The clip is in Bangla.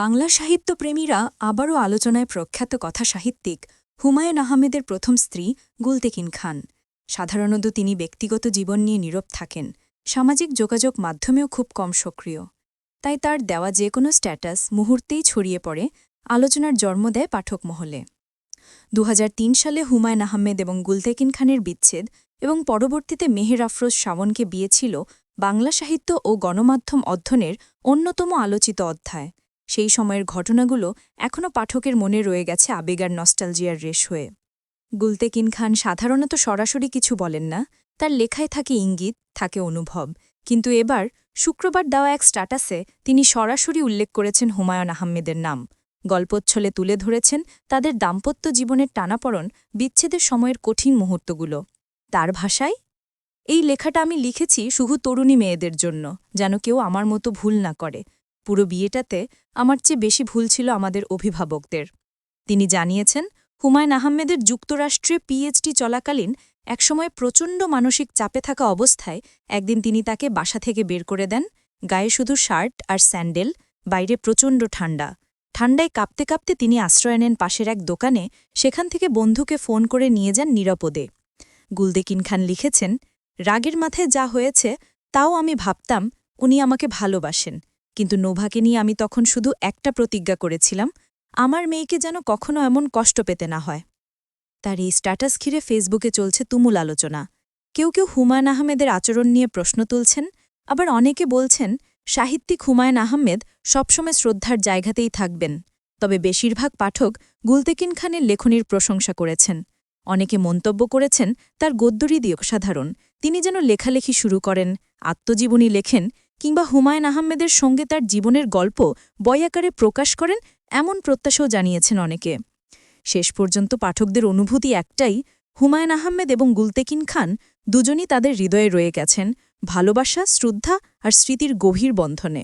বাংলা সাহিত্যপ্রেমীরা আবারও আলোচনায় প্রখ্যাত কথা সাহিত্যিক হুমায়ুন আহমেদের প্রথম স্ত্রী গুলতেকিন খান। সাধারণত তিনি ব্যক্তিগত জীবন নিয়ে নীরব থাকেন। সামাজিক যোগাযোগ মাধ্যমেও খুব কম সক্রিয়। তাই তার দেওয়া যে কোনো স্ট্যাটাস মুহূর্তেই ছড়িয়ে পড়ে আলোচনার জন্ম দেয় পাঠক মহলে। দু হাজার তিন সালে হুমায়ুন আহমেদ এবং গুলতেকিন খানের বিচ্ছেদ এবং পরবর্তীতে মেহের আফরোজ শাওনকে বিয়ে ছিল বাংলা সাহিত্য ও গণমাধ্যম অধ্যয়নের অন্যতম আলোচিত অধ্যায়। সেই সময়ের ঘটনাগুলো এখনও পাঠকের মনে রয়ে গেছে আবেগার নস্টালজিয়ার রেশ হয়ে। গুলতেকিন খান সাধারণত সরাসরি কিছু বলেন না, তার লেখায় থাকে ইঙ্গিত, থাকে অনুভব। কিন্তু এবার শুক্রবার দেওয়া এক স্ট্যাটাসে তিনি সরাসরি উল্লেখ করেছেন হুমায়ুন আহমেদের নাম। গল্পচ্ছলে তুলে ধরেছেন তাদের দাম্পত্য জীবনের টানাপড়ন, বিচ্ছেদের সময়ের কঠিন মুহূর্তগুলো। তার ভাষায়, এই লেখাটা আমি লিখেছি শুধু তরুণী মেয়েদের জন্য, যেন কেউ আমার মতো ভুল না করে। পুরো বিয়েটাতে আমার চেয়ে বেশি ভুল ছিল আমাদের অভিভাবকদের। তিনি জানিয়েছেন, হুমায়ুন আহমেদের যুক্তরাষ্ট্রে পিএইচডি চলাকালীন একসময় প্রচণ্ড মানসিক চাপে থাকা অবস্থায় একদিন তিনি তাকে বাসা থেকে বের করে দেন, গায়ে শুধু শার্ট আর স্যান্ডেল, বাইরে প্রচণ্ড ঠান্ডা ঠান্ডায় কাঁপতে কাঁপতে তিনি আশ্রয় নেন পাশের এক দোকানে, সেখান থেকে বন্ধুকে ফোন করে নিয়ে যান নিরাপদে। গুলদেকিন খান লিখেছেন, রাগের মাথায় যা হয়েছে, তাও আমি ভাবতাম উনি আমাকে ভালোবাসেন। কিন্তু নোভাকে নিয়ে আমি তখন শুধু একটা প্রতিজ্ঞা করেছিলাম, আমার মেয়েকে যেন কখনো এমন কষ্ট পেতে না হয়। তার এই স্ট্যাটাস ঘিরে ফেসবুকে চলছে তুমুল আলোচনা। কেউ কেউ হুমায়ুন আহমেদের আচরণ নিয়ে প্রশ্ন তুলছেন, আবার অনেকে বলছেন, সাহিত্যিক হুমায়ুন আহমেদ সবসময় শ্রদ্ধার জায়গাতেই থাকবেন। তবে বেশিরভাগ পাঠক গুলতেকিন খানের লেখনীর প্রশংসা করেছেন। অনেকে মন্তব্য করেছেন, তার গদ্যরীতি অসাধারণ তিনি যেন লেখালেখি শুরু করেন, আত্মজীবনী লেখেন কিংবা হুমায়ুন আহমেদের সঙ্গে তার জীবনের গল্প বয়াকারে প্রকাশ করেন এমন প্রত্যাশাও জানিয়েছেন অনেকে। শেষ পর্যন্ত পাঠকদের অনুভূতি একটাই, হুমায়ুন আহমেদ এবং গুলতেকিন খান দুজনই তাদের হৃদয়ে রয়ে গেছেন ভালোবাসা, শ্রদ্ধা আর স্মৃতির গভীর বন্ধনে।